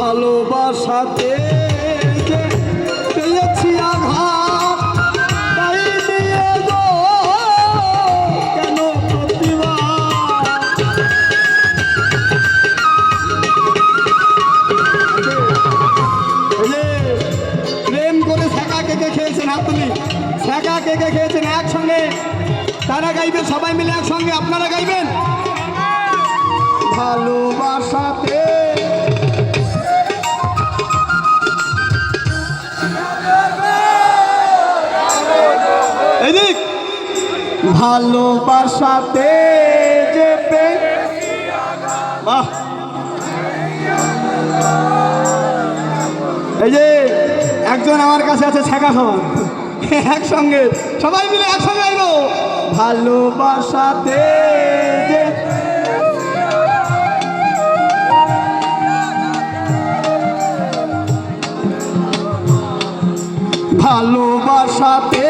ভালোবাসাতে পেয়েছি কেন প্রেম করে খেয়েছেন খেয়েছেন একসঙ্গে? তারা সবাই মিলে একসঙ্গে, আপনারা গাইবেন? ভালোবাসাতে ভালোবাসাতে যে পে- বাহ। এই যে একজন আমার কাছে আছে ছেঁকা সমান একসঙ্গে, সবাই মিলে একসঙ্গে আইব ভালোবাসাতে ভালোবাসাতে